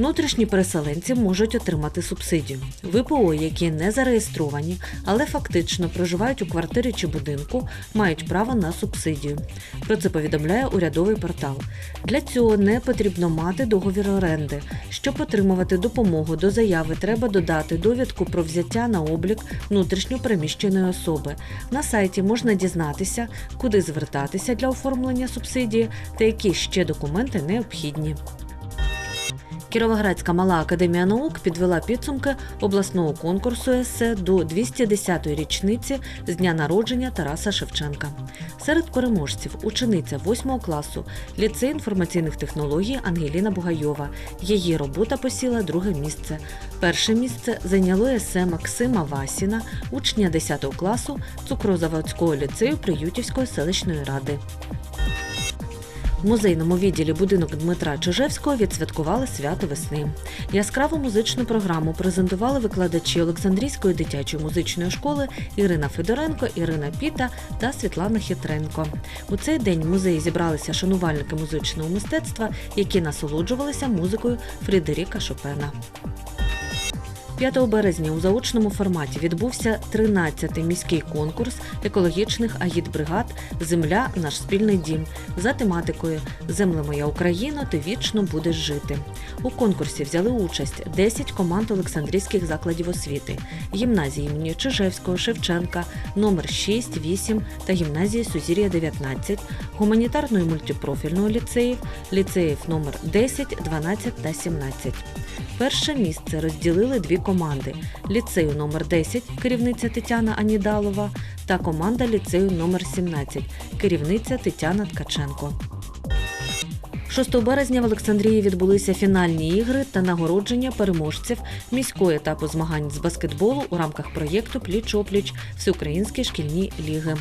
Внутрішні переселенці можуть отримати субсидію. ВПО, які не зареєстровані, але фактично проживають у квартирі чи будинку, мають право на субсидію. Про це повідомляє урядовий портал. Для цього не потрібно мати договір оренди. Щоб отримувати допомогу до заяви, треба додати довідку про взяття на облік внутрішньо переміщеної особи. На сайті можна дізнатися, куди звертатися для оформлення субсидії та які ще документи необхідні. Кіровоградська мала академія наук підвела підсумки обласного конкурсу есе до 210-ї річниці з дня народження Тараса Шевченка. Серед переможців учениця 8 класу ліцей інформаційних технологій Ангеліна Бугайова. Її робота посіла друге місце. Перше місце зайняло есе Максима Васіна, учня 10 класу Цукрозаводського ліцею Приютівської селищної ради. В музейному відділі будинок Дмитра Чижевського відсвяткували свято весни. Яскраву музичну програму презентували викладачі Олександрійської дитячої музичної школи Ірина Федоренко, Ірина Піта та Світлана Хитренко. У цей день в музеї зібралися шанувальники музичного мистецтва, які насолоджувалися музикою Фрідеріка Шопена. 5 березня у заочному форматі відбувся 13-й міський конкурс екологічних агітбригад Земля наш спільний дім за тематикою Земле моя Україна, ти вічно будеш жити. У конкурсі взяли участь 10 команд Олександрійських закладів освіти, гімназії імені Чижевського, Шевченка, номер 6, 8 та гімназії Сузір'я 19, гуманітарного і мультипрофільного ліцеїв, ліцеїв номер 10, 12 та 17. Перше місце розділили дві команди: ліцею номер 10 керівниця Тетяна Анідалова та команда ліцею номер 17 керівниця Тетяна Ткаченко. 6 березня в Олександрії відбулися фінальні ігри та нагородження переможців міського етапу змагань з баскетболу у рамках проєкту Пліч-опліч Всеукраїнські шкільні ліги.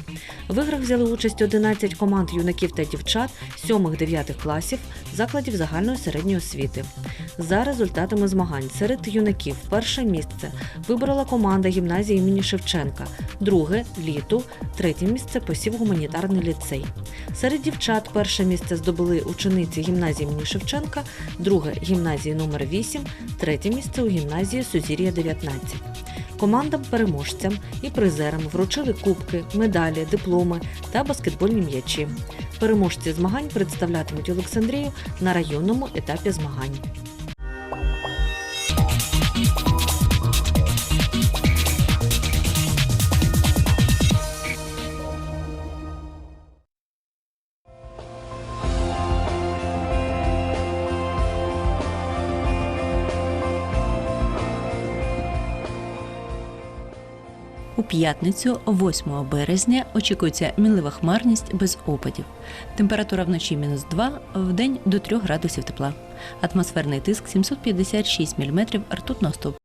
В іграх взяли участь 11 команд юнаків та дівчат 7-9 класів закладів загальної середньої освіти. За результатами змагань серед юнаків перше місце вибрала команда гімназії імені Шевченка, друге літу, третє місце посів гуманітарний ліцей. Серед дівчат перше місце здобули учениці гімназії імені Шевченка, друге гімназії номер 8, третє місце у гімназії Сузір'я 19. Командам переможцям і призерам вручили кубки, медалі, дипломи та баскетбольні м'ячі. Переможці змагань представлятимуть Олександрію на районному етапі змагань. У п'ятницю, 8 березня, очікується мінлива хмарність без опадів. Температура вночі мінус 2, в день до 3 градусів тепла. Атмосферний тиск 756 мм ртутного стовпу.